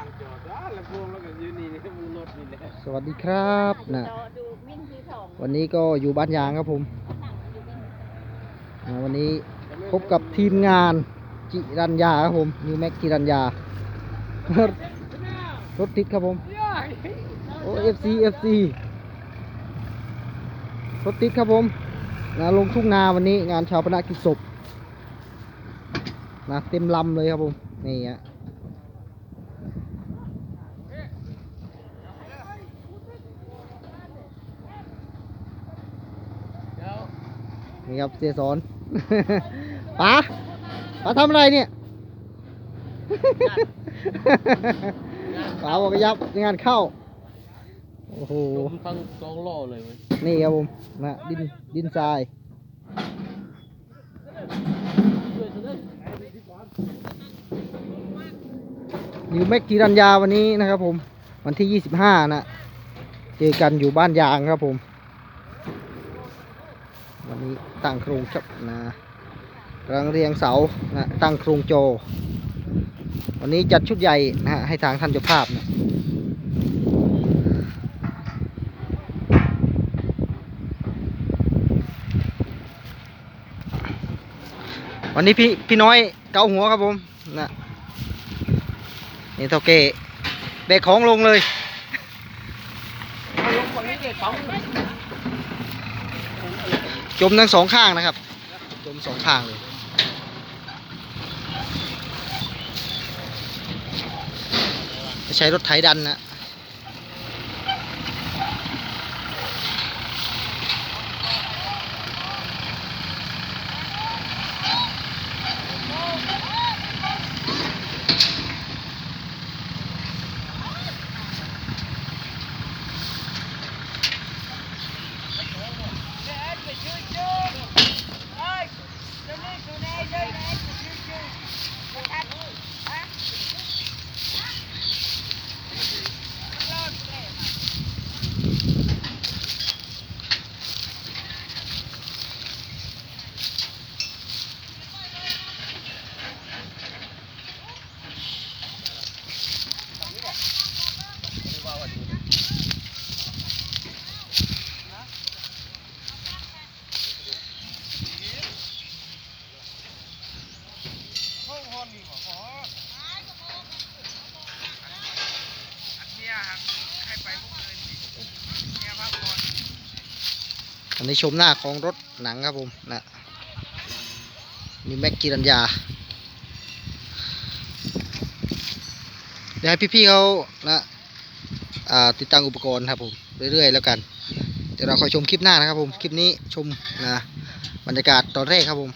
างจอดอะแล้วพวงแล้วก็ยืนนี่นี่มึงรถนี่แหละสวัสดีครับนะวันนี้ก็อยู่บ้านยางครับผมอ่าวันนี้พบกับทีมงานจิรัญญาครับผมนิวแม็กจิรัญญารถติดครับผมโอ้เอฟซีเอฟซีรถติดครับผมนะลงทุ่งนาวันนี้งานชาวพนักกิจศพนะเต็มลำเลยครับผมนี่ฮะ นี่ครับเสียสอนป๋าป๋าทำอะไรเนี่ยป๋าบอกว่ายับงานเข้า โอ้โหผมทั้งสองล้อเลยเว้ยนี่ครับผมนะดินดินทรายนิวแม็กกีรัญญาวันนี้นะครับผม วันที่ 25 นะ เจอกันอยู่บ้านยางครับผม วันนี้ตั้งโครงชับนะกำลังเรียงเสานะตั้งโครงโจ วันนี้จัดชุดใหญ่นะฮะให้ทางท่านเจ้าภาพนะวันนี้พี่พี่น้อยเกาหัวครับผมนะนี่เท่าเกะแบกของลงเลยลงฝั่งนี้เด็ดปั๊ม จมทั้งสองข้างนะครับ จมสองข้างเลย ใช้รถไถดันนะ อันนี้ชมหน้าของรถหนังครับผมนะนี่แม็กกีรัญญา เดี๋ยวให้พี่ๆเขานะาติดตั้งอุปกรณ์ครับผมเรื่อยๆแล้วกัน เดี๋ยวเราคอยชมคลิปหน้านะครับผม คลิปนี้ชมนะบรรยากาศตอนแรกครับผม